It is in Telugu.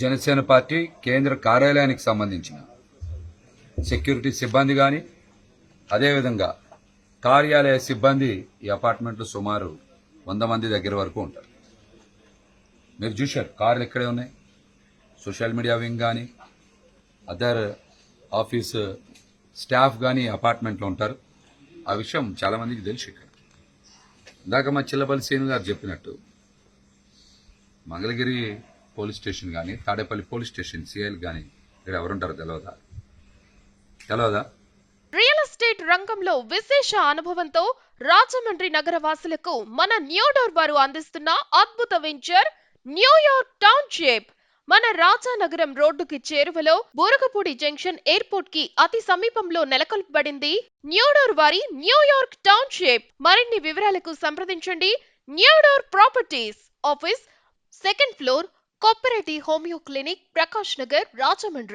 జనసేన పార్టీ కేంద్ర కార్యాలయానికి సంబంధించిన సెక్యూరిటీ సిబ్బంది కానీ అదేవిధంగా కార్యాలయ సిబ్బంది ఈ అపార్ట్మెంట్లో సుమారు వంద మంది దగ్గర వరకు ఉంటారు. మీరు చూశారు కార్లు ఇక్కడే ఉన్నాయి. సోషల్ మీడియా వింగ్ కానీ అదర్ ఆఫీస్ స్టాఫ్ కానీ అపార్ట్మెంట్లో ఉంటారు. ఆ విషయం చాలామందికి తెలుసు ఇక్కడ. ఇందాక మా చిల్లపల్లి సీను గారు చెప్పినట్టు మంగళగిరి పోలీస్ స్టేషన్ కానీ తాడేపల్లి పోలీస్ స్టేషన్ సిఐలు కానీ ఇక్కడ ఎవరుంటారో తెలియదా తెలియదా రియల్ ఎస్టేట్ రంగంలో విశేష అనుభవంతో రాజమండ్రి నగర వాసులకు మన న్యూడోర్ వారు అందిస్తున్న అద్భుత వెంచర్ న్యూయార్క్ టౌన్షిప్. మన రాజానగరం రోడ్డుకి చేరువలో బోరగపూడి జంక్షన్ ఎయిర్పోర్ట్కి అతి సమీపంలో నెలకొల్పబడింది న్యూడోర్ వారి న్యూయార్క్ టౌన్షిప్. మరిన్ని వివరాలకు సంప్రదించండి new door properties office second floor கோப்பரட்டி homeo clinic Prakash Nagar Rajahmundry.